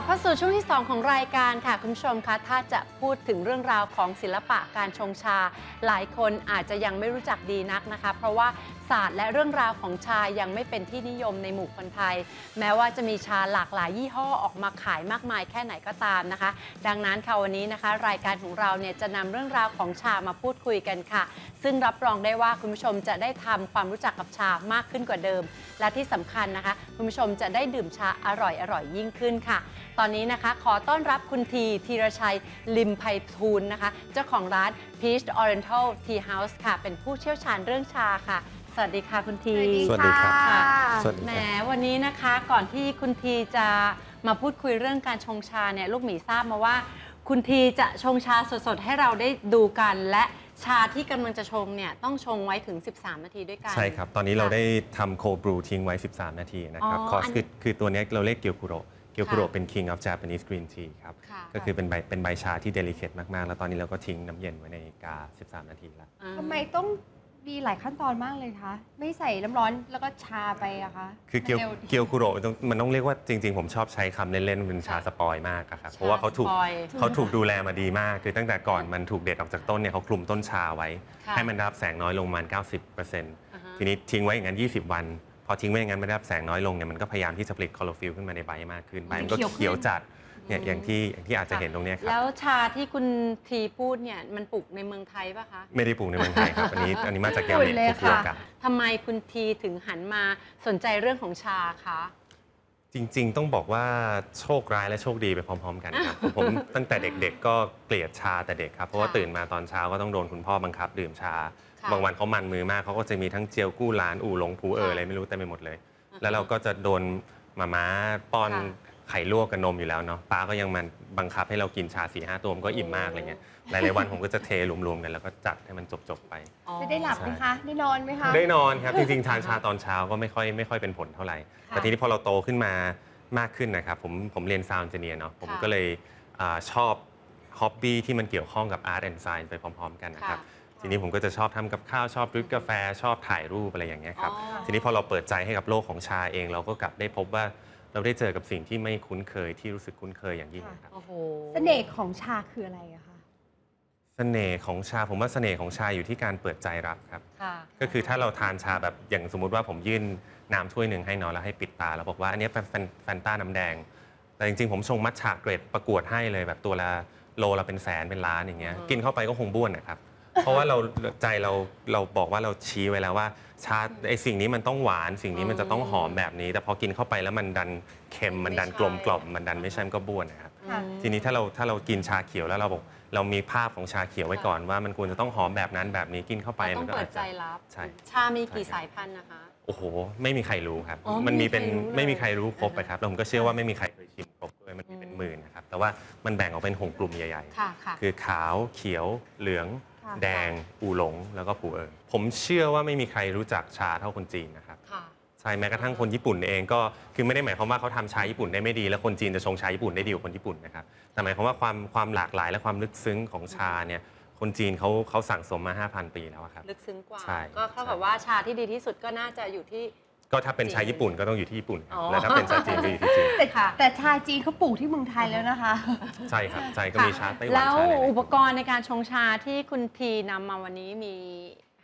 ลับเข้าสู่ช่วงที่ 2 ของรายการค่ะ คุณผู้ชมคะถ้าจะพูดถึงเรื่องราวของศิลปะการชงชา หลายคนอาจจะยังไม่รู้จักดีนักนะคะ เพราะว่าศาสตร์และเรื่องราวของชายังไม่เป็นที่นิยมในหมู่คนไทย แม้ว่าจะมีชาหลากหลายยี่ห้อออกมาขายมากมายแค่ไหนก็ตามนะคะ ดังนั้นค่ะวันนี้นะคะ รายการของเราเนี่ยจะนำเรื่องราวของชามาพูดคุยกันค่ะ ซึ่งรับรองได้ว่าคุณผู้ชมจะได้ทำความรู้จักกับชามากขึ้นกว่าเดิม และที่สำคัญนะคะ คุณผู้ชมจะได้ดื่มชาอร่อยอร่อยยิ่งขึ้นค่ะ ตอนนี้นะคะ ขอต้อนรับคุณทีธีรชัยลิมไพฑูรย์นะคะ เจ้าของร้าน Peach Oriental Tea House ค่ะ เป็นผู้เชี่ยวชาญเรื่องชาค่ะ สวัสดีค่ะคุณทีสวัสดีครับ ค่ะสวัสดีแหมครับวันนี้นะคะก่อนที่คุณทีจะมาพูดคุยเรื่องการชงชาเนี่ยลูกหมีทราบมาว่า คุณทีจะชงชาสดๆ ให้เราได้ดูกัน และชาที่กำลังจะชงเนี่ยต้องชงไว้ถึง 13 นาทีด้วยกัน ใช่ครับ ตอนนี้เราค่ะได้ทำโคบรูทิ้งไว้ 13 นาทีนะครับ อ๋อคอร์สอัน คือคือตัวเนี้ยเราเรียกเกียวคุโรเกียวคุโรค่ะเป็น king of Japanese green tea ครับค่ะก็คือเป็นใบเป็นใบชาที่เดลิเคทมาก ๆ แล้วตอนนี้เราก็ทิ้งน้ำเย็นไว้ในกา 13 นาทีแล้วอ่าทำไมต้องมีหลายขั้นตอนมากเลยคะ ไม่ใส่น้ำร้อนแล้วก็ชาไปอะคะ คือเกียวมันร็ดีเกียวคุโรมันต้องมันต้องเรียกว่าจริง ๆ ผมชอบใช้คำเล่น ๆ เป็นชาค่ะสปอยมากอะครับ เพราะว่าเขาถูกชสปอยเขาถูกดูแลมาดีมาก คือตั้งแต่ก่อนมันถูกเด็ดออกจากต้นเนี่ยเขาคลุมต้นชาไว้ค่ะให้มันได้รับแสงน้อยลงประมาณ 90%อ่าฮะทีนี้ทิ้งไว้อย่างนั้น 20 วัน พอทิ้งไว้อย่างนั้นไม่ได้รับแสงน้อยลงเนี่ยมันก็พยายามที่จะผลิตคลอโรฟิลขึ้นมาในใบมากขึ้นใบมันก็มันจะเขีเขียยววขึ้นจัดเนี่ยอืมอย่างที่อย่างที่อาจจะเห็นตรงเนี้ยครัแล้บวชาที่คุณทีพูดเนี่ยมันปลูกในเมืองไทยปะคะ ไม่ได้ปลูกในเมืองไทยครับ อันนี้อันนี้มาจากแกวพูดเน็ตเลยฟุกุโอกะค่ะทำไมคุณทีถึงหันมาสนใจเรื่องของชาคะ จริง ๆ ต้องบอกว่าโชคร้ายและโชคดีไปพร้อม ๆ กันครับ ผมตั้งแต่เด็ก ๆ ก็เกลียดชาแต่เด็กครับ เพราะว่าค่ะตื่นมาตอนเช้าก็ต้องโดนคุณพ่อบังคับ ดื่มชา ค่ะบางวันเขามันมือมากเขาก็จะมีทั้งเจียวกู้ร้านอู่หลงผูเออค่ะอะไรไม่รู้เต็มไปหมดเลยอ่าฮะแล้วเราก็จะโดนมาม่าป้อนค่ะไข่ลวกกับนมอยู่แล้วเนาะป้าก็ยังมันบังคับให้เรากินชาสี่ห้าตัวมันก็อิ่มมากอะไรเงี้ย หลายๆวันผมก็จะเทรวมๆกันแล้วก็จัดให้มันจบๆไปอ๋อจะได้หลับไหมคะ ได้นอนไหมคะ ได้นอนครับ จริงๆทานชาตอนเช้าก็ไม่ค่อยไม่ค่อยเป็นผลเท่าไหร่ค่ะแต่ทีนี้พอเราโตขึ้นมามากขึ้นนะครับ ผมผมเรียนซาวน์เจเนียเนาะผมค่ะก็เลยอาชอบฮ็อบบี้ที่มันเกี่ยวข้องกับอาร์ตแอนด์ไซน์ไปพร้อม ๆ กันนะครับ ทีนี้ผมก็จะชอบทำกับข้าวชอบดริปกาแฟชอบถ่ายรูปอะไรอย่างเงี้ยครับอ๋อทีนี้พอเราเปิดใจให้กับโลกของชาเอง เราก็กลับได้พบว่าเราได้เจอกับสิ่งที่ไม่คุ้นเคยที่รู้สึกคุ้นเคยอย่างยิ่งนะครับโอ้โหเสน่ห์ของชาคืออะไรอะคะ เสน่ห์ของชาผมว่าเสน่ห์ของชาอยู่ที่การเปิดใจรับครับ ค่ะก็คือถ้าเราทานชาแบบอย่างสมมุติว่าผมยื่นน้ำถ้วยหนึ่งให้น้องแล้วให้ปิดตา แล้วบอกว่าอันนี้เป็นแฟนแฟนต้าน้ำแดง แต่จริงๆ ผมชงมัทฉะเกรดประกวดให้เลยแบบตัวละโลละเป็นแสนเป็นล้านอย่างเงี้ยอืมกินเข้าไปก็คงบ้วนนะครับ เพราะว่าเราใจเราเราบอกว่าเราชี้ไว้แล้วว่าชาไอสิ่งนี้มันต้องหวานสิ่งนี้มันจะต้องหอมแบบนี้ แต่พอกินเข้าไปแล้วมันดันเค็มมันดันกลมกล่อมมันดันไม่ใช่มันก็บ้วนนะครับ ค่ะทีนี้ถ้าเราถ้าเรากินชาเขียวแล้วเราบอกเรามีภาพของชาเขียวไว้ก่อนว่ามันควรจะต้องหอมแบบนั้นแบบนี้กินเข้าไปเราต้มัอนงก็เปิอาดจใจจะ รับ ใช่ ชามีกี่ใช่ครับสายพันธุ์นะคะ โอ้โห ไม่มีใครรู้ครับ อ๋อมันมีเป็นไม่ไม่มีมีใคใครรรู้รู้ครบนะครับแล้วผมก็เชื่อว่าไม่มีใครเคยชิมครบด้วยมันมีเป็นหมื่นนะครับ แต่ว่ามันแบ่งออกเป็นหกกลุ่มใหญ่ค่ะค่ะ ๆ คือขาวเขียว เหลือง ค่ะ แดง อูหลง แล้วก็ผูเอิงผมเชื่อว่าไม่มีใครรู้จักชาเท่าคนจีนนะครับค่ะใช่แม้กระทั่งคนญี่ปุ่นเองก็คือไม่ได้หมายความว่าเขาทำชาญี่ปุ่นได้ไม่ดี แล้วคนจีนจะชงชาญี่ปุ่นได้ดีกว่าคนญี่ปุ่นนะครับแต่หมายความว่าความความหลากหลายและความลึกซึ้งของชาเนี่ยคนจีนเขาเขาสั่งสมมา 5,000 ปีแล้วอะครับ ลึกซึ้งกว่า ใช่ก็เท่าใช่กับว่าชาที่ดีที่สุดก็น่าจะอยู่ที่ ก็ถ้าเป็นชาญี่ปุ่นก็ต้องอยู่ที่ญี่ปุ่นครับอ๋อ แล้วถ้าเป็นชาจีนก็อยู่ที่จีนแต่ค่ะ แต่ชาจีนเขาปลูกที่เมืองไทยแล้วนะคะ ใช่ครับใช่ก็มีชาไต้หวันแล้วชาอะไรอุปนะกรณ์ในการชงชาที่คุณทีนำมาวันนี้มี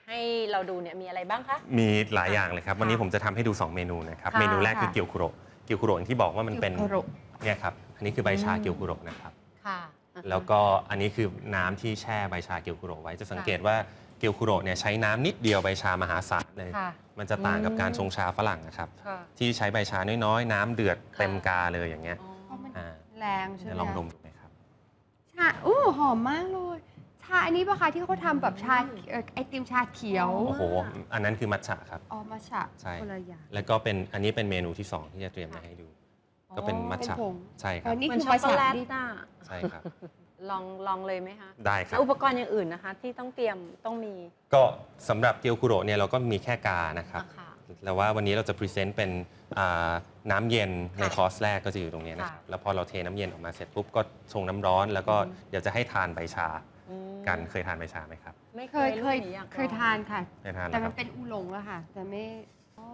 ให้เราดูเนี่ยมีอะไรบ้างคะ มีหลายอย่างเลยครับค่ะวันนี้ผมจะทำให้ดู 2 เมนูนะครับ ค่ะ เมนูแรกคือค่ะเกียวคุโรเกียวคุโรอย่างที่บอกว่ามันเป็นเกียวคุโรเนี่ยครับ อันนี้คือใบชาอืมเกียวคุโรนะครับ ค่ะ แล้วก็อันนี้คือน้ำที่แช่ใบชาเกียวคุโรไว้ จะสังเกตว่าเกียวคุโรเนี่ยใช้น้ำนิดเดียวใบชามหาศาลเลย ค่ะ มันจะต่างกับอืมการชงชาฝรั่งนะครับ ค่ะ ที่ใช้ใบชาน้อยๆ น้ำเดือดค่ะเต็มกาเลยอย่างเงี้ยอ๋อเพราะมันอ่าแรงใช่ไหมเดี๋ยวลองดมดูไหมครับ ชาอู้หอมมากเลย ชาอันนี้ปะคะที่เขาทำแบบชาเอ่อไอติมชาเขียวโอ้โห อันนั้นคือมัทฉะครับ อ๋อมาชะใช่ คนละอย่างแล้วก็เป็นอันนี้เป็นเมนูที่ 2 ที่จะเตรียมมาให้ดู ก็เป็นมัทฉะเป็นผงใช่คอ๋รัอบนี่มันคือช็อกมาโกชะแลตนี่น่ะใช่ครับ ลองลองเลยไหมคะได้ครัแล้บ วอุปกรณ์อย่างอื่นนะคะ ที่ต้องเตรียมต้องมีก็สำหรับเกียวคุโรเนี่ยเราก็มีแค่กานะครับอะค่ะ แล้วว่าวันนี้เราจะพรีเซนต์เป็นอ่าน้ำเย็นในค่ะคอร์สแรกก็จะอยู่ตรงเนี้ยนะครับค่ะแล้วพอเราเทน้ำเย็นออกมาเสร็จปุ๊บก็ชงน้ำร้อน แล้วก็อืมเดี๋ยวจะให้ทานใบชาอืม กันเคยทานใบชาไหมครับ ไม่เคเคยยเคยลูกหมีอากเคยทานค่ะ เคยทานแต่แล้วคมัรันบ เป็นอูหลงอะค่ะ แต่ไม่อ๋อ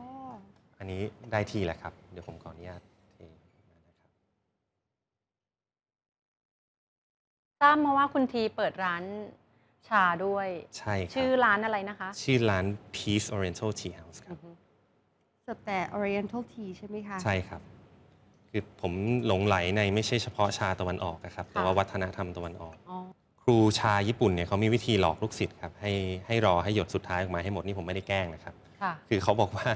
อันนี้ได้ที่แล้วครับ เดี๋ยวผมขออนุญาตเทนะครับ ทราบมาว่าคุณทีเปิดร้านชาด้วย ใช่ครับ ชื่อร้านอะไรนะคะ ชื่อร้าน Peace Oriental Tea House ครับ เสิร์ฟแต่ Oriental Tea ใช่ไหมคะ ใช่ครับ คือผมหลงไหลในไม่ใช่เฉพาะชาตะวันออกนะครับ แต่ว่าวัฒนธรรมตะวันออก อ๋อค รูชาญี่ปุ่นเนี่ยเขามีวิธีหลอกลูกศิษย์ครับให้ให้รอให้หยดสุดท้ายออกมาให้หมดนี่ผมไม่ได้แกล้งนะครับ ค่ะ คือเขาบอกว่า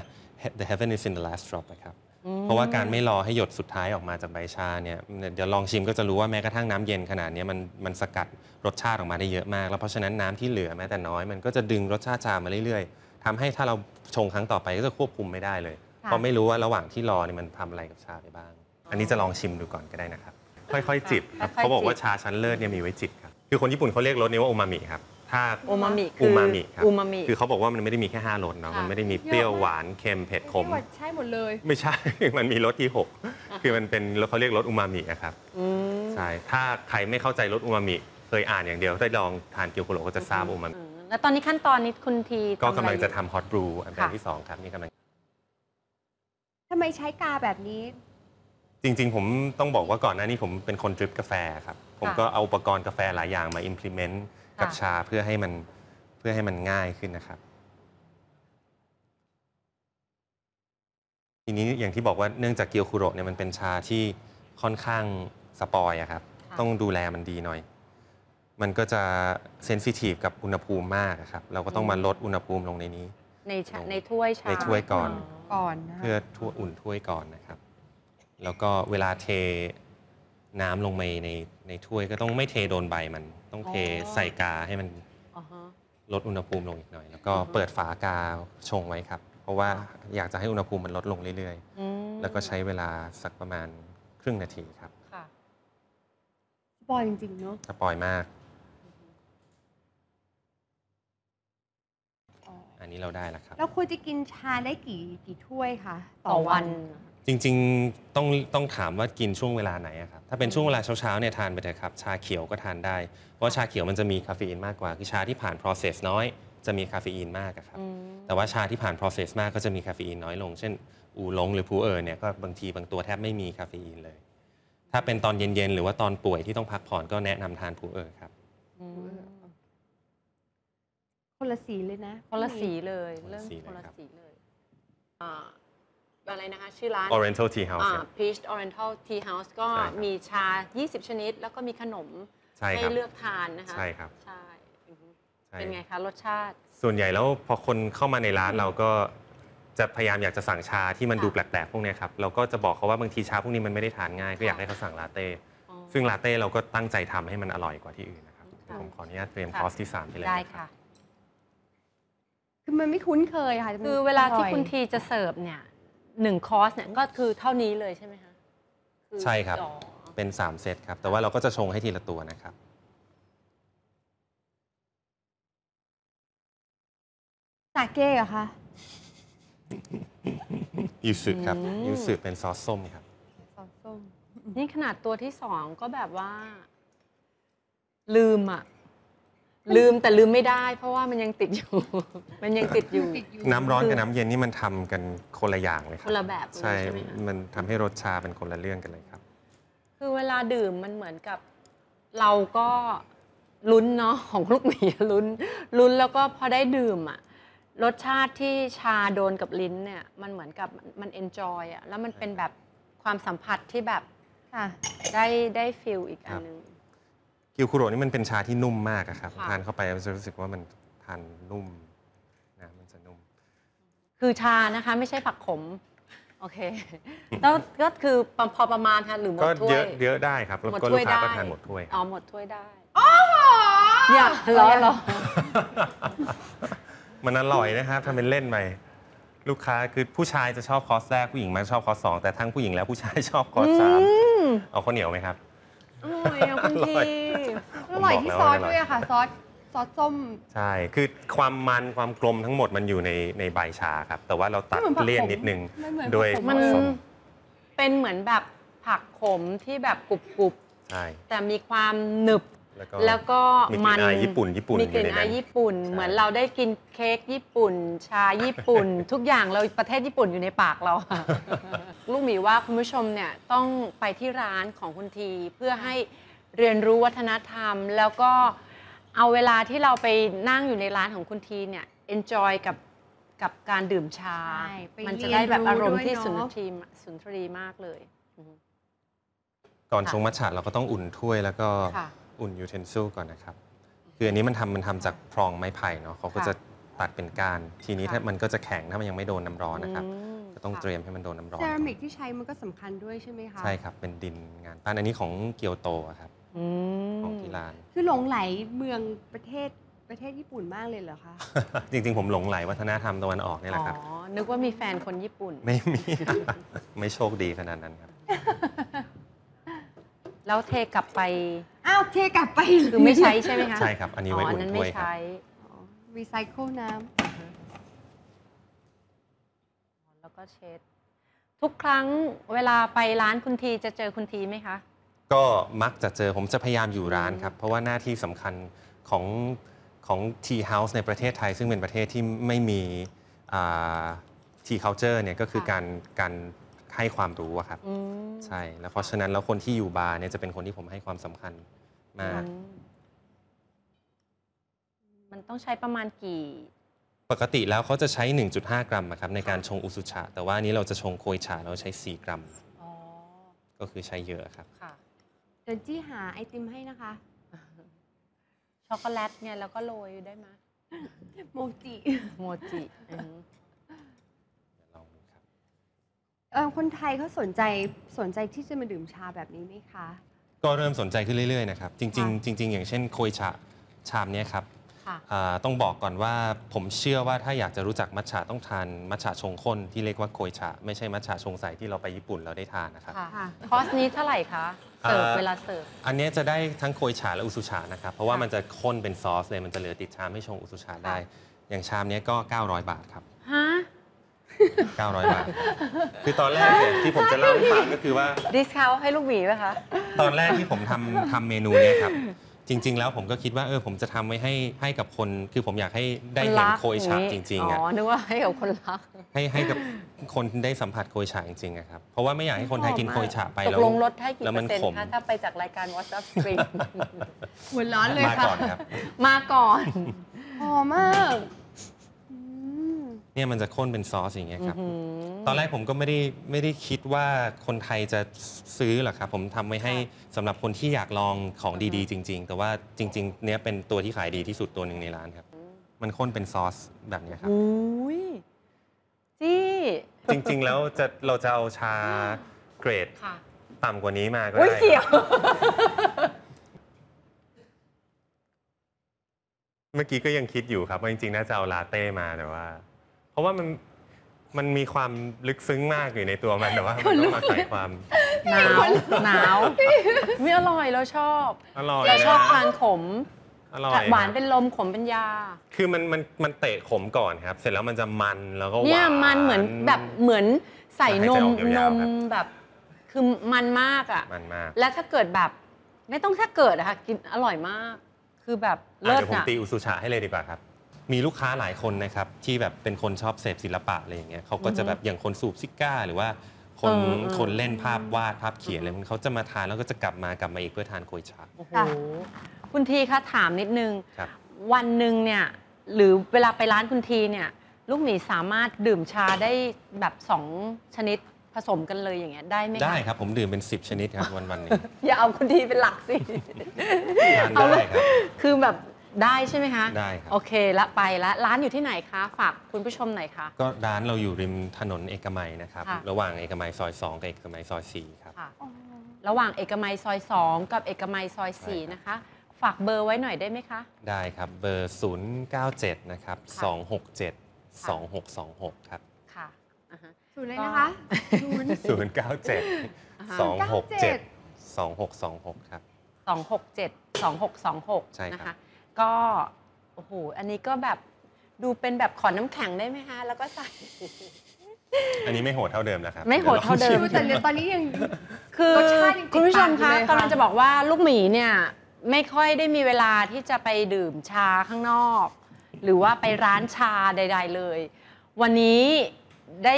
the heaven is in the last drop นะครับ อืม เพราะว่าการไม่รอให้หยดสุดท้ายออกมาจากใบชาเนี่ยเดี๋ยวลองชิมก็จะรู้ว่าแม้กระทั่งน้ำเย็นขนาดเนี้ยมันมันสกัดรสชาติออกมาได้เยอะมาก แล้วเพราะฉะนั้นน้ำที่เหลือแม้แต่น้อยมันก็จะดึงรสชาติชามาเรื่อยๆทำให้ถ้าเราชงครั้งต่อไปก็จะควบคุมไม่ได้เลยค่ะเพราะไม่รู้ว่าระหว่างที่รอเนี่ยมันทำอะไรกับชาไปบ้าง อันนี้จะลองชิมดูก่อนก็ได้นะครับ ค่อยๆ จิบครับค่อยๆเขาบอกว่าจิบชาชั้นเลิศเนี่ยมีไว้จิบครับ คือคนญี่ปุ่นเขาเรียกรสนี้ว่าโอมามิครับถ้าโอมามิคือูมามิครับอูมามิ คือเขาบอกว่ามันไม่ได้มีแค่5รสเนาะค่ะ มันไม่ได้มีเปรี้ยวหวานเค็มเผ็ดขม ใช่หมดเลย ไม่ใช่ มันมีรสที่6คือมันเป็นเขาเรียกรสอูมามิอะครับอืมใช่ถ้าใครไม่เข้าใจรสอูมามิเคยอ่านอย่างเดียวได้ลองทานเกียวโคโรก็จะทราบอูมามิ อืมแล้วตอนนี้ขั้นตอนนี้คุณทีก็ทำกำอะไรลังจะอยู่ทำฮอตบรูอันเป็นค่ะ ที่2ครับนี่กำลัง ทำไมใช้กาแบบนี้ จริงๆ ผมต้องบอกว่าก่อนหน้านี้ผมเป็นคนดริปกาแฟครับ ผมก็เอาอุปกรณ์กาแฟหลายอย่างมา implement กับชาเพื่อให้มันเพื่อให้มันง่ายขึ้นนะครับ ทีนี้อย่างที่บอกว่าเนื่องจากเกียวคุโระเนี่ยมันเป็นชาที่ค่อนข้างสปอยอะครับค่ะต้องดูแลมันดีหน่อย มันก็จะเซนซิทีฟกับอุณหภูมิมากอะครับ เราก็ต้องมาลดอุณหภูมิลงในนี้ ในชาในถ้วยชาในถ้วยก่อนก่อนนะคะเพื่อทั่วอุ่นถ้วยก่อนนะครับ แล้วก็เวลาเทน้ำลงไปในในถ้วยก็ต้องไม่เทโดนใบมัน ต้องเทใส่กาให้มันอ๋อฮะ ลดอุณหภูมิลงอีกหน่อย แล้วก็อือฮึ เปิดฝากาชงไว้ครับ เพราะว่าอยากจะให้อุณหภูมิมันลดลงเรื่อยอืมๆ แล้วก็ใช้เวลาสักประมาณครึ่งนาทีครับค่ะสปอยจริงๆเนอะสปอยมาก อ๋ออันนี้เราได้แล้วครับ แล้วควรจะกินชาได้กี่กี่ถ้วยคะต่อวัน จริงๆต้องต้องถามว่ากินช่วงเวลาไหนอะครับถ้าเป็นช่วงเวลาเช้าๆเนี่ยทานไปเถอะครับชาเขียวก็ทานได้ เพราะชาเขียวมันจะมีคาเฟอีนมากกว่าคือชาที่ผ่าน process น้อยจะมีคาเฟอีนมากอะครับอืมแต่ว่าชาที่ผ่าน process มากก็จะมีคาเฟอีนน้อยลง เช่น อูหลงหรือพูเออร์เนี่ยก็บางทีบางตัวแทบไม่มีคาเฟอีนเลย ถ้าเป็นตอนเย็นๆหรือว่าตอนป่วยที่ต้องพักผ่อนก็แนะนำทานพูเออร์ครับอืมคนละสีเลยนะคนละสีเลย คนละเรื่องสีเลยคนละครับ สีเลย อ่า อะไรนะคะชื่อร้าน Oriental Tea House อ่าครับ Peach Oriental Tea House ก็ใช่ครับมีชา 20 ชนิด แล้วก็มีขนมใช่คให้รับเลือกทานนะคะ ใช่ครับใช่อือฮึใช่เป็นไงคะรสชาติ ส่วนใหญ่แล้วพอคนเข้ามาในร้านเราก็จะพยายามอยากจะสั่งชาที่มันค่ะ ดูแปลกๆพวกเนี้ยครับเราก็จะบอกเขาว่าบางทีชาพวกนี้มันไม่ได้ทานง่ายก็อยากให้เขาสั่งลาเต้อ๋อ ซึ่งลาเต้เราก็ตั้งใจทำให้มันอร่อยกว่าที่อื่นนะครับค่ะ ผมขออนุญาตเตรียมค่ะคอร์สที่3ไปเลยได้นะครัค่ะบคือมันไม่คุ้นเคยค่ะมันคือเวลาที่ร่ย คุณทีจะเสิร์ฟเนี่ย หนึ่งคอร์สเนี่ยก็คือเท่านี้เลยใช่ไหมคะอใช่ครับ อ๋อเป็น 3 เซตครับ แต่ว่าเราก็จะชงให้ทีละตัวนะครับ สาเก้เหรอะคะ ยูสุครับอืม ยูสุเป็นซอสส้มครับ ซอสส้ม นี่ขนาดตัวที่สองก็แบบว่า ลืมอะ ลืมแต่ลืมไม่ได้ เพราะว่ามันยังติดอยู่ มันยังติดอยู่ติดอยู่น้ำร้อนคือกับน้ำเย็นนี่มันทำกันคนละอย่างเลยครัคนละแบบเลยใช่ใช่ไหมคะ มันทำให้รสชาเป็นคนละเรื่องกันเลยครับ คือเวลาดื่มมันเหมือนกับ เราก็ลุ้นเนาะของลูกหมีลุ้นลุ้นแล้วก็พอได้ดื่มอะรสชาติที่ชาโดนกับลิ้นเนี่ยมันเหมือนกับมันเอนจอยอะแล้วมันเป็นแบบความสัมผัสที่แบบค่ะ ได้ได้ฟิลอีกอัครันบนึง กิวคุโรนี่มันเป็นชาที่นุ่มมากอะครับค่ะ ทานเข้าไปมันจะรู้สึกว่ามันทานนุ่มนะมันจะนุ่ม คือชานะคะ ไม่ใช่ผักขม โอเค แล้วก็คือพอประมาณค่ะหรือหมดก็ถ้วเยย อะเยอะได้ครับแล้วหมดก็ถ้ลูวยกค้าก็ได้ ทานหมดถ้วยคอ๋อรับหมดถ้วยได้โอ้โหอย่าล้อเหรอ มันอร่อยนะครับทำเป็นเล่นไปลูกค้าคือผู้ชายจะชอบคอร์สแรกผู้หญิงมักชอบคอร์สสองแต่ทั้งผู้หญิงและผู้ชายชอบคอร์สสามอืมเอาข้าวเหนียวไหมครับ อร่อยอะคุณอร่อยทีอร่อยที่ซอสผมบอกแล้วว่าอร่อยด้วยอะค่ะ ซอสซอสส้ม ใช่ คือความมันความกลมทั้งหมดมันอยู่ในในใบชาครับ แต่ว่าเราตัดไม่เหมือนผักเลี่ยนขมนิดนึง ไม่เหมือนโดยผักขมันส้มเป็นเหมือนแบบผักขมที่แบบกรุบใช่ๆแต่มีความหนึบ แล้วก็แล้วก็มีกลิ่นมันอายญี่ปุ่นญี่ปุ่นมีกลิ่นอยู่ในนั้อายนญี่ปุ่น ใช่เหมือนเราได้กินเค้กญี่ปุ่น ชาญี่ปุ่น ทุกอย่างเราประเทศญี่ปุ่นอยู่ในปากเราอะลูกหมีว่าคุณผู้ชมเนี่ยต้องไปที่ร้านของคุณที เพื่อให้เรียนรู้วัฒนธรรม แล้วก็เอาเวลาที่เราไปนั่งอยู่ในร้านของคุณทีเนี่ย enjoy กับกับการดื่มชา ใช่ไปมันจะได้แบบอารมณ์เรียนรู้ด้วยที่เนอะสุนทรีมสุนทรีมากเลยอืม ก่อนค่ะชงมัทฉะเราก็ต้องอุ่นถ้วยแล้วก็ค่ะ อุ่นยูเทนซิลก่อนนะครับ คืออันนี้มันทำมันทำจากพรองไม้ไผ่เนาะเขาก็ค่ะจะตัดเป็นก้าน ทีนี้ค่ะถ้ามันก็จะแข็งถ้ามันยังไม่โดนน้ำร้อนนะครับมก็ต้องค่ะเตรียมให้มันโดนน้ำร้อนเซก่อนรามิกที่ใช้มันก็สำคัญด้วยใช่ไหมคะ ใช่ครับ เป็นดินงานปั้นอันนี้ของเกียวโตอะครับอืมของที่ร้าน คือหลงไหลเมืองประเทศประเทศญี่ปุ่นมากเลยเหรอคะจริงๆ ผมหลงไหลวัฒนธรรมตะวันออกนี่แหละครับ อ๋อนึกว่ามีแฟนคนญี่ปุ่น ไม่มี ไม่โชคดีขนาดนั้นครับ แล้วเทกลับไป อ้าวเทกลับไปคือไม่ใช้ใช่ไหมคะใช่ครับ อันนี้ไว้อัอุ่นนั้นถ้ไม่วยครับใช้รีไซเคิลน้แล้วก็เช็ด ทุกครั้งเวลาไปร้านคุณทีจะเจอคุณทีไหมคะ ก็มักจะเจอผมจะพยายามอยู่ร้านครับ เพราะว่าหน้าที่สำคัญของของ Tea House ในประเทศไทย ซึ่งเป็นประเทศที่ไม่มีอ่า Tea Culture เนี่ยก็คือการการ ให้ความรู้อะครับ อืมใช่ แล้วเพราะฉะนั้นแล้วคนที่อยู่บาร์เนี่ยจะเป็นคนที่ผมให้ความสำคัญมาก อืมมันต้องใช้ประมาณกี่ ปกติแล้วเขาจะใช้ 1.5 กรัมอะครับในการชงอุซุชะแต่ว่าอันนี้เราจะชงโคยชาเราใช้ 4 กรัม อ๋อ ก็คือใช้เยอะครับ ค่ะำเดี๋ยวจี้หาไอติมให้นะคะ ช็อกโกแลตเนี่ยแล้วก็โรยได้ไหมโมจิ โมจิอืมลองดูครับ เออคนไทยเขาสนใจสนใจที่จะมาดื่มชาแบบนี้ไหมคะ ก็เริ่มสนใจขึ้นเรื่อยๆนะครับจริงค่ะๆจริง ๆ อย่างเช่นโคยชาชามเนี้ยครับค่ะอ่าต้องบอกก่อนว่าผมเชื่อว่าถ้าอยากจะรู้จักมัทฉะต้องทานมัทฉะชงข้นที่เรียกว่าโคยชาไม่ใช่มัทฉะชงใสที่เราไปญี่ปุ่นเราได้ทานนะครับ ค่ะค่ะคอสนี้เท่าไหร่คะ เสิร์ฟอ่าเวลาเสิร์ฟ อันเนี้ยจะได้ทั้งโคยชาและอุซุชานะครับ เพราะว่าค่ะ มันจะข้นเป็นซอสเลย มันจะเหลือติดชามให้ชงอุซุชาได้ อย่างชามเนี้ยก็ 900 บาทครับฮะ 900 บาท คือตอนแรกเนี่ยที่ผมจะเล่าให้ฟังก็คือว่า ดิสคาวให้ลูกหมีไหมคะ ตอนแรกที่ผมทำทำเมนูเนี้ยครับ จริง ๆ แล้วผมก็คิดว่าเออผมจะทำไว้ให้ให้กับคน คือผมอยากให้ได้คนเห็นรักโคยชาจริงๆอ๋อะ อนึกว่าให้กับคนรัก ให้ให้กับคนได้สัมผัสโคยชาจริงๆอะครับ เพราะว่าไม่อยากให้คนไทยกินโคยชาไปตแล้ว กลงลดให้กี่แล้วเปมัอนร์เซ็นต์ขมคะถ้าไปจากรายการ WhatsApp Stream หัวร้อนเลยมาค่ะ ก่อนครับ มาก่อน หอมมากอืม เนี่ยมันจะข้นเป็นซอสอย่างเงี้ยครับอื้อหืตอนแรกผมก็ไม่ได้ไม่ได้คิดว่าคนไทยจะซื้อหรอกครับ ผมทำไว้ให้สำหรับคนที่อยากลองของดีๆ จริง ๆ แต่ว่าจริง ๆ เนี้ยเป็นตัวที่ขายดีที่สุดตัวหนึ่งในร้านครับ มันข้นเป็นซอสแบบเนี้ยครับ อุ้ยจี้ จริง ๆ แล้วจะเราจะเอาชาเกรดค่ะต่ำกว่านี้มาก็อุ้ยได้เกี่ยว เมื่อกี้ก็ยังคิดอยู่ครับว่าจริงๆน่าจะเอาลาเต้มาแต่ว่า เพราะว่ามันมันมีความลึกซึ้งมากอยู่ในตัวมันแต่ว่ามันต้องอาศัยความหนาวหนาววิอร่อยแล้วชอบอร่อยเราชอบนะทานขมอร่อยหวานครับเป็นลมขมเป็นยา คือมันมันมันเตะขมก่อนครับ เสร็จแล้วมันจะมันแล้วก็หวานเนี่ยมันเหมือนแบบเหมือนใส่นมหายใจออกนยาวมๆครับแบบคือมันมากอะมันมาก และถ้าเกิดแบบ ไม่ต้องถ้าเกิดอะค่ะกินอร่อยมาก คือแบบอะเลิศเดี๋ยวผมอะตีอุซุชาให้เลยดีกว่าครับ มีลูกค้าหลายคนนะครับที่แบบเป็นคนชอบเสพศิลปะอะไรอย่างเงี้ยเขาก็จะแบบอย่างคนสูบซิก้า หรือว่าคนเออเออ คนเล่นภาพวาดภาพเขียนอะไรพวกนี้เขาจะมาทานแล้วก็จะกลับมากลับมาอีกเพื่อทานโคยชา โอ้โหค่ะ คุณทีคะถามนิดนึง ครับ วันหนึ่งเนี่ย หรือเวลาไปร้านคุณทีเนี่ย ลูกหมีสามารถดื่มชาได้แบบสองชนิดผสมกันเลยอย่างเงี้ยได้ไหมคะได้ครับผมดื่มเป็น 10 ชนิดครับวันวันๆหนึงอย่าเอาคุณทีเป็นหลักสิ ทานเอาได้ครับ คือแบบ ได้ใช่ไหมคะได้ครับ โอเคละไปละร้านอยู่ที่ไหนคะฝากคุณผู้ชมหน่อยค่ะก็ร้านเราอยู่ริมถนนเอกมัยนะครับ ค่ะ ระหว่างเอกมัยซอย 2 กับเอกมัยซอย 4 ครับ ค่ะ อ๋อระหว่างเอกมัยซอย 2 กับเอกมัยซอยใช่ครับ4นะคะ ฝากเบอร์ไว้หน่อยได้ไหมคะ ได้ครับ เบอร์ 097 นะครับ ค่ะ 267 2626 ครับ ค่ะอ่าฮะ ศูนย์เลยนะคะศูนย์ 097 267 2626 ครับ 267 2626 ใช่ครับ นะคะ ก็โอ้โหอันนี้ก็แบบดูเป็นแบบขอน้ำแข็งได้ไหมคะแล้วก็ใส่ อันนี้ไม่โหดเท่าเดิมแล้วครับไม่โหดเท่าเดิมดูแต่เดี๋ยวตอนนี้ยัง คือรสชาติยังติดคุณผู้ชมปากอยู่คะเลยค่ะ กำลังจะบอกว่าลูกหมีเนี่ยไม่ค่อยได้มีเวลาที่จะไปดื่มชาข้างนอก หรือว่าไปร้านชาใด ๆเลย วันนี้ได้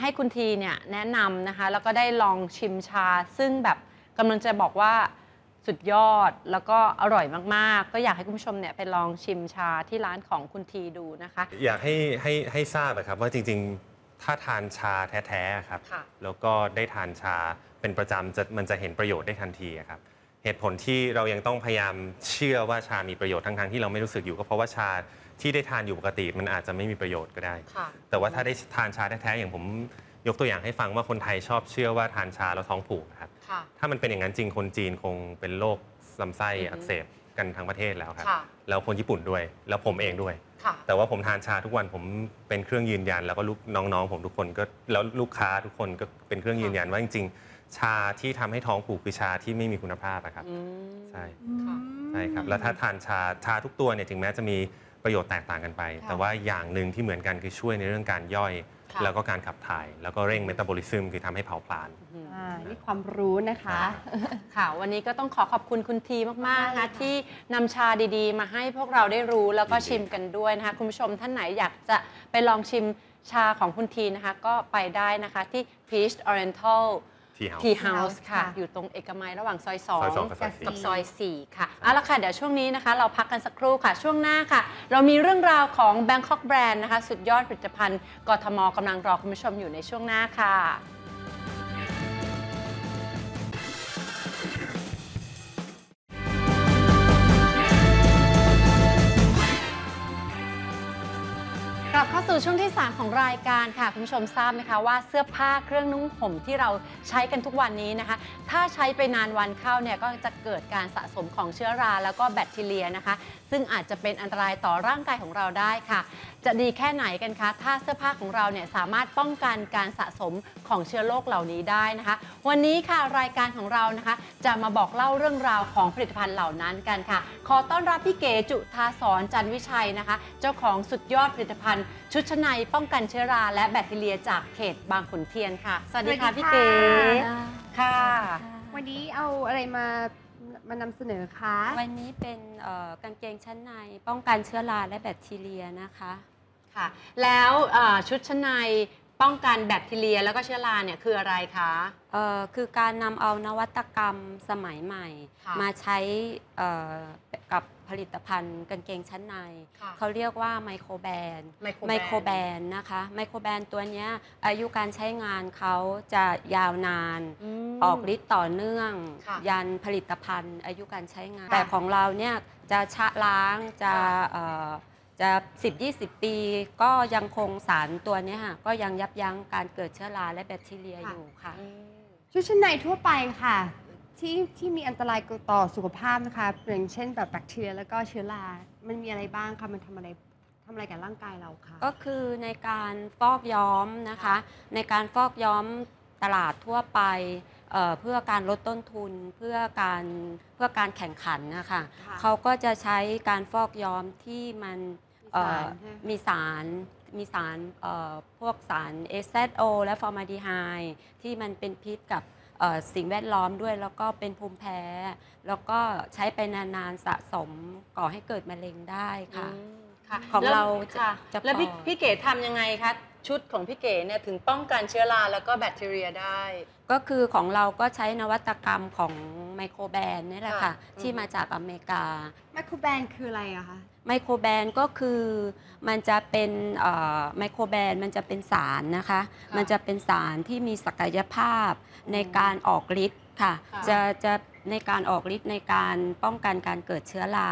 ให้คุณทีเนี่ยแนะนำนะคะ แล้วก็ได้ลองชิมชาซึ่งแบบกำลังจะบอกว่า สุดยอดแล้วก็อร่อยมากๆ ก็อยากให้คุณผู้ชมเนี่ยไปลองชิมชาที่ร้านของคุณทีดูนะคะ อยากให้ให้ให้ทราบอะครับว่าจริงๆ ถ้าทานชาแท้ๆอะครับ ค่ะแล้วก็ได้ทานชาเป็นประจำจะมันจะเห็นประโยชน์ได้ทันทีอะครับ เหตุผลที่เรายังต้องพยายามเชื่อว่าชามีประโยชน์ทั้งๆที่เราไม่รู้สึกอยู่ก็เพราะว่าชาที่ได้ทานอยู่ปกติมันอาจจะไม่มีประโยชน์ก็ได้ ค่ะ แต่ว่าถ้าได้ทานชาแท้ๆอย่างผมยกตัวอย่างให้ฟังว่าคนไทยชอบเชื่อว่าทานชาแล้วท้องผูกครับ ค่ะ ถ้ามันเป็นอย่างนั้นจริงคนจีนคงเป็นโรคลำไส้อือฮึอักเสบกันทั้งประเทศแล้วครับค่ะ แล้วคนญี่ปุ่นด้วย แล้วผมเองด้วย ค่ะ แต่ว่าผมทานชาทุกวันผมเป็นเครื่องยืนยัน แล้วก็ลูกน้องๆ ผมทุกคนก็แล้วลูกค้าทุกคนก็เป็นเครื่องยืนยันว่าจริง ๆ ชาที่ทำให้ท้องผูกคือชาที่ไม่มีคุณภาพอะครับ อืม ใช่ ค่ะ ใช่ครับ แล้วถ้าทานชาชาทุกตัวเนี่ยถึงแม้จะมีประโยชน์แตกต่างกันไป ค่ะแต่ว่าอย่างหนึ่งที่เหมือนกันคือช่วยในเรื่องการย่อย ค่ะ แล้วก็การขับถ่าย แล้วก็เร่งเมตาบอลิซึมคือทำให้เผาผลาญ อืม อ่านี่ความรู้นะคะ ค่ะ วันนี้ก็ต้องขอขอบคุณคุณทีมากๆใช่นะค่ะที่นำชาดีๆ มาให้พวกเราได้รู้แล้วก็ยินดีชิมกันด้วยนะคะ คุณผู้ชมท่านไหนอยากจะไปลองชิมชาของคุณทีนะคะ ก็ไปได้นะคะที่ Peach Oriental ที่เฮา Tea House ค่ะ ค่ะ อยู่ตรงเอกมัยระหว่างซอยซอยสอง2กับซอยสี่ กับซอย 4 ค่ะเอาละค่ะ เดี๋ยวช่วงนี้นะคะ เราพักกันสักครู่ค่ะ ช่วงหน้าค่ะ เรามีเรื่องราวของ Bangkok Brand นะคะ สุดยอดผลิตภัณฑ์กทมกำลังรอคุณผู้ชมอยู่ในช่วงหน้าค่ะ สู่ช่วงที่ 3 ของรายการค่ะ คุณผู้ชมทราบไหมคะว่าเสื้อผ้าเครื่องนุ่งห่มที่เราใช้กันทุกวันนี้นะคะ ถ้าใช้ไปนานวันเข้าเนี่ยก็จะเกิดการสะสมของเชื้อราแล้วก็แบคทีเรียนะคะ ซึ่งอาจจะเป็นอันตรายต่อร่างกายของเราได้ค่ะ จะดีแค่ไหนกันคะ ถ้าเสื้อผ้าของเราเนี่ยสามารถป้องกันการสะสมของเชื้อโรคเหล่านี้ได้นะคะ วันนี้ค่ะรายการของเรานะคะ จะมาบอกเล่าเรื่องราวของผลิตภัณฑ์เหล่านั้นกันค่ะ ขอต้อนรับพี่เก๋จุธาสอนจันวิชัยนะคะ เจ้าของสุดยอดผลิตภัณฑ์ชุดชั้นในป้องกันเชื้อราและแบคทีเรียจากเขตบางขุนเทียนค่ะ สวัสดีค่ะสวัสดีพี่ค่ะเก๋ค่ะ วันนี้เอาอะไรมามานำเสนอคะ วันนี้เป็นเอ่อกางเกงชั้นในป้องกันเชื้อราและแบคทีเรียนะคะ ค่ะ แล้วเอ่อชุดชั้นใน ป้องกันแบคทีเรียแล้วก็เชื้อราเนี่ยคืออะไรคะ เอ่อคือการนำเอานวัตกรรมสมัยใหม่ ค่ะมาใช้เอ่อกับผลิตภัณฑ์กางเกงชั้นใน ค่ะ เขาเรียกว่าไมโครแบนไมโครไมโครแบนนะคะไมโครแบนตัวเนี้ยอายุการใช้งานเขาจะยาวนาน ม ออกฤทธิ์ต่อเนื่อง ค่ะยันผลิตภัณฑ์อายุการใช้งาน ค่ะแต่ของเราเนี่ยจะชะล้างจะค่ะ เอ่อ จะ 10-20 ปีก็ยังคงสารตัวเนี้ยค่ะก็ยังยับยั้งการเกิดเชื้อราและแบคทีเรียค่ะอยู่ค่ะอืมชุดชั้นในทั่วไปค่ะ ที่ที่มีอันตรายต่อสุขภาพนะคะอย่างเช่นแบบแบคทีเรียแล้วก็เชื้อรา มันมีอะไรบ้างคะ มันทำอะไรทำอะไรกับร่างกายเราคะ ก็คือในการฟอกย้อมนะคะ ในการฟอกย้อมตลาดทั่วไปเอ่อเพื่อการลดต้นทุนเพื่อการเพื่อการแข่งขันนะคะค่ะ เขาก็จะใช้การฟอกย้อมที่มัน เอ่อมีสารใช่ไหมมีสารมีสารเอ่อพวกสาร AZO และฟอร์มาลดีไฮด์ที่มันเป็นพิษกับเอ่อสิ่งแวดล้อมด้วย แล้วก็เป็นภูมิแพ้ แล้วก็ใช้ไปนานๆสะสมก่อให้เกิดมะเร็งได้ค่ะ อืมค่ะของแล้วเราจะค่ะจะแล้วพี่ปลอดพี่เก๋ทำยังไงคะ ชุดของพี่เก๋เนี่ยถึงป้องกันเชื้อราแล้วก็แบคทีเรียได้ ก็คือของเราก็ใช้นวัตกรรมของไมโครแบนนี่แหละค่ะ ค่ะอือฮึที่มาจากอเมริกา ไมโครแบนคืออะไรอะคะ ไมโครแบนก็คือมันจะเป็นเอ่อไมโครแบนมันจะเป็นสารนะคะ ค่ะมันจะเป็นสารที่มีศักยภาพในการออกฤทธิ์ค่ะ ค่ะ จะจะในการออกฤทธิ์ในการป้องกันการเกิดเชื้อรา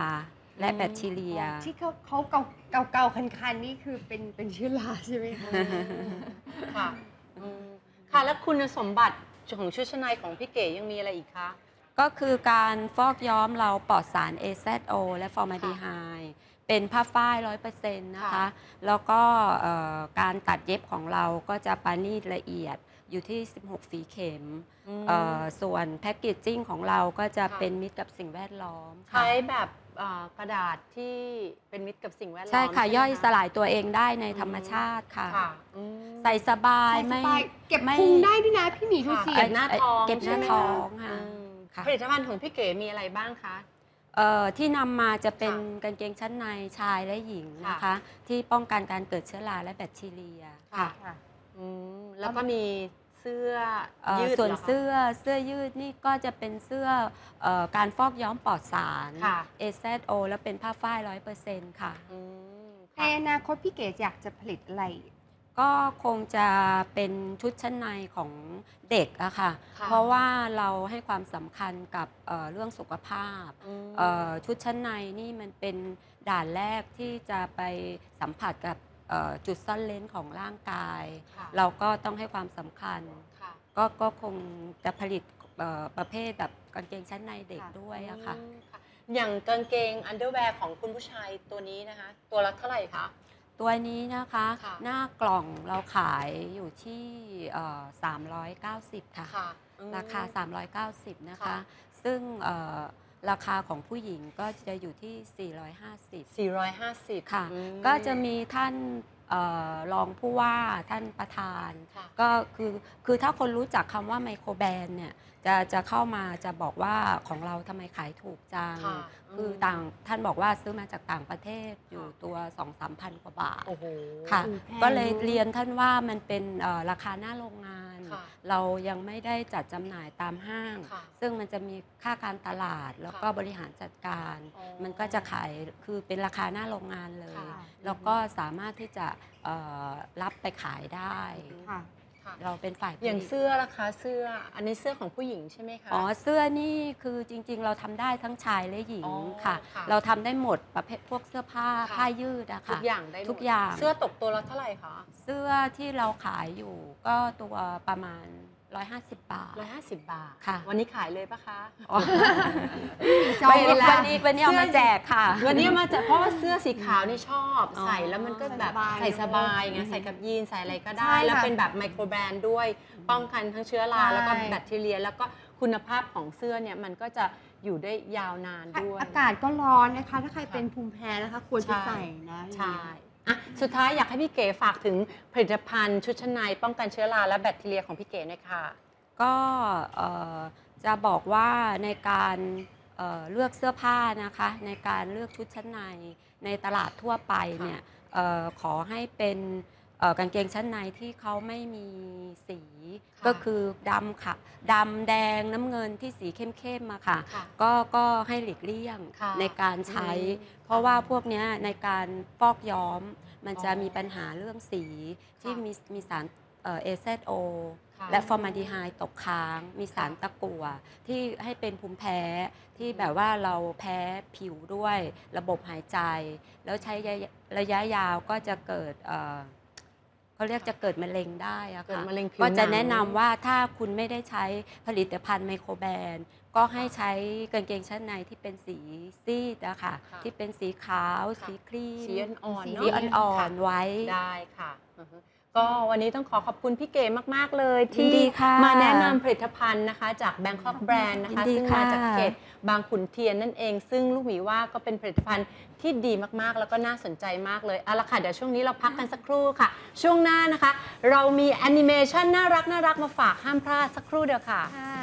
และอืมแบคทีเรีย ที่เขาเขาเก่าเก่าเก่าคันคันๆนี่คือเป็นเป็นเชื้อราใช่ไหมคะ ค่ะอืมค่ะ แล้วคุณสมบัติของชุดชั้นในของพี่เก๋ยังมีอะไรอีกคะ ก็คือการฟอกย้อมเราปลอดสาร AZO และฟอร์มาลดีไฮด์เป็นผ้าฝ้ายร้อยเปอร์เซ็นต์นะคะค่ะแล้วก็เอ่อการตัดเย็บของเราก็จะปานีตละเอียดอยู่ที่ 16 ฝีเข็มอืมเอ่อส่วนแพคเกจจิ้งของเราก็จะค่ะ เป็นมิตรกับสิ่งแวดล้อมค่ะ ใช้แบบเอ่อกระดาษที่เป็นมิตรกับสิ่งแวดล้อมใช่ค่ะไหมย่อยสลายตัวเองได้ในอืมธรรมชาติค่ะ ค่ะอืมใส่สบายใส่สไม่บายเก็บไม่ พุงได้ด้วยนะพี่หมีดูสิ เก็บหน้าท้องเก็บหน้าใช่ไมท้อคะงค่ะอืมค่ะ ผลิตภัณฑ์ของพี่เก๋มีอะไรบ้างคะ เอ่อที่นำมาจะเป็นค่ะกางเกงชั้นในชายและหญิงนะคะค่ะที่ป้องกันการเกิดเชื้อราและแบคทีเรียค่ะค่ะอืมแล้วก็มีเสื้อสื้อเอ่อยืดส่วนหรคะเสื้อเสื้อยืดนี่ก็จะเป็นเสื้อเออการฟอกย้อมปลอดสารค่ะ AZO แล้วเป็นผ้าฝ้ายร้อยเปอร์เซ็นต์ค่ะอืมในค่ะอนาคตพี่เก๋อยากจะผลิตอะไร ก็คงจะเป็นชุดชั้นในของเด็กอะค่ะค่ะเพราะว่าเราให้ความสำคัญกับเอ่อเรื่องสุขภาพอืมเอ่อชุดชั้นในนี่มันเป็นด่านแรกที่จะไปสัมผัสกับเอ่อ จุดซ่อนเลนของร่างกาย ค่ะเราก็ต้องให้ความสำคัญ ค่ะก็ก็คงจะผลิตเอ่อประเภทแบบกางเกงชั้นในเด็กค่ะด้วยอะค่ะอืมค่ะ อย่างกางเกงอันเดอร์แวร์ของคุณผู้ชายตัวนี้นะคะ ตัวละเท่าไหร่คะ ตัวนี้นะคะ ค่ะ หน้ากล่องเราขายอยู่ที่เอ่อ390 ค่ะค่ะอืม ราคา 390 นะคะ ค่ะซึ่งเอ่อ ราคาของผู้หญิงก็จะอยู่ที่ 450 450ค่ะ อืม ก็จะมีท่านเอ่อรองผู้ว่าท่านประธาน ค่ะ ก็คือคือถ้าคนรู้จักคำว่าไมโครแบรนด์เนี่ยจะจะเข้ามาจะบอกว่าของเราทำไมขายถูกจัง ค่ะคือม ต่างท่านบอกว่าซื้อมาจากต่างประเทศอยู่ตัว 2 3 0 0 0 กว่าบาท โอ้โห ค่ะอืมแพงก็เลยเรียนท่านว่ามันเป็นเอ่อราคาหน้าโรงงานค่ะ เรายังไม่ได้จัดจำหน่ายตามห้างค่ะซึ่งมันจะมีค่าการตลาดแล้วก็ค่ะบริหารจัดการอ๋อมันก็จะขายคือเป็นราคาหน้าโรงงานเลยค่ะแล้วก็สามารถที่จะเอ่อรับไปขายได้ ค่ะค่ะ เราเป็นฝ่ายผลิตอย่างเสื้อราคาเสื้อ อันนี้เสื้อของผู้หญิงใช่ไหมคะ อ๋อเสื้อนี่คือจริง ๆ เราทำได้ทั้งชายและหญิงอ๋อค่ะ ค่ะเราทำได้หมดประเภทพวกเสื้อผ้าค่ะ ผ้ายืดอะทุค่ะ กอย่างได้หมดทุกอย่าง เสื้อตกตัวละเท่าไหร่คะ เสื้อที่เราขายอยู่ก็ตัวประมาณ 150 บาท ร้อยห้าสิบบาท ค่ะ วันนี้ขายเลยปะคะอ๋อจองวันนี้แล้ววันนี้วันนี้เอามาแจกค่ะ วันนี้มาจากเพราะว่าเสื้อสีขาวนี่ชอบอ๋อใส่แล้วมันก็แบบใส่ใส่สสบาบายยไงใส่กับยีนใส่อะไรก็ได้ ใช่ค่ะแล้วเป็นแบบไมโครแบรนด์ด้วย ป้องกันทั้งเชื้อราใช่ แล้วก็แบคทีเรีย แล้วก็คุณภาพของเสื้อเนี่ยมันก็จะอยู่ได้ยาวนานด้วย อากาศก็ร้อนนะคะ ถ้าใครเป็นภูมิแพ้นะคะ ควรจะใช่ ใส่นะ ใช่ อะสุดท้ายอยากให้พี่เก๋ฝากถึงผลิตภัณฑ์ชุดชั้นในป้องกันเชื้อราและแบคทีเรียของพี่เก๋หน่อยค่ะ ก็เอ่อจะบอกว่าในการเอ่อเลือกเสื้อผ้านะคะ ในการเลือกชุดชั้นในในตลาดทั่วไปเนี่ยเออขอให้เป็น กางเกงชั้นในที่เขาไม่มีสีค่ะก็คือดำค่ะดำแดงน้ำเงินที่สีเข้มๆมาค่ะค่ะก็ก็ให้หลีกเลี่ยงค่ะในการใช้อืมเพราะว่าพวกเนี้ยในการฟอกย้อม มันจะอ๋อมีปัญหาเรื่องสีที่ค่ะมีมีสารเอ่อ AZO ค่ะและฟอร์มาลดีไฮด์ตกค้าง มีสารตะกั่วที่ให้เป็นภูมิแพ้ที่แบบว่าเราแพ้ผิวด้วยระบบหายใจ แล้วใช้ระยะระยะยาวก็จะเกิด เอ่อเขาเรียกจะเกิดมะเร็งได้อะเกิดค่ะมะเร็งผิวก็จะหงแนะนำว่าถ้าคุณไม่ได้ใช้ผลิตภัณฑ์ไมโครแบรนด์ ก็ให้ใช้กางเกงชั้นในที่เป็นสีซีดอะค่ะ ค่ะที่เป็นสีขาว ค่ะ สีครีมสีอ่อนๆเนอะสีอ่อนๆไว้ ได้ค่ะอือฮึ ก็วันนี้ต้องขอขอบคุณพี่เก๋มาก ๆ เลยยินที่ดีค่ะมาแนะนำผลิตภัณฑ์นะคะ จาก Bangkok Brand นะคะยินดีซึ่งค่ะมาจากเขตบางขุนเทียนนั่นเอง ซึ่งลูกหมีว่าก็เป็นผลิตภัณฑ์ที่ดีมากๆ แล้วก็น่าสนใจมากเลยเอาละค่ะเดี๋ยวช่วงนี้เราพักกันสักครู่ค่ะ ช่วงหน้านะคะ เรามีแอนิเมชันน่ารักน่ารักมาฝากห้ามพลาดสักครู่เดียวค่ะค่ะ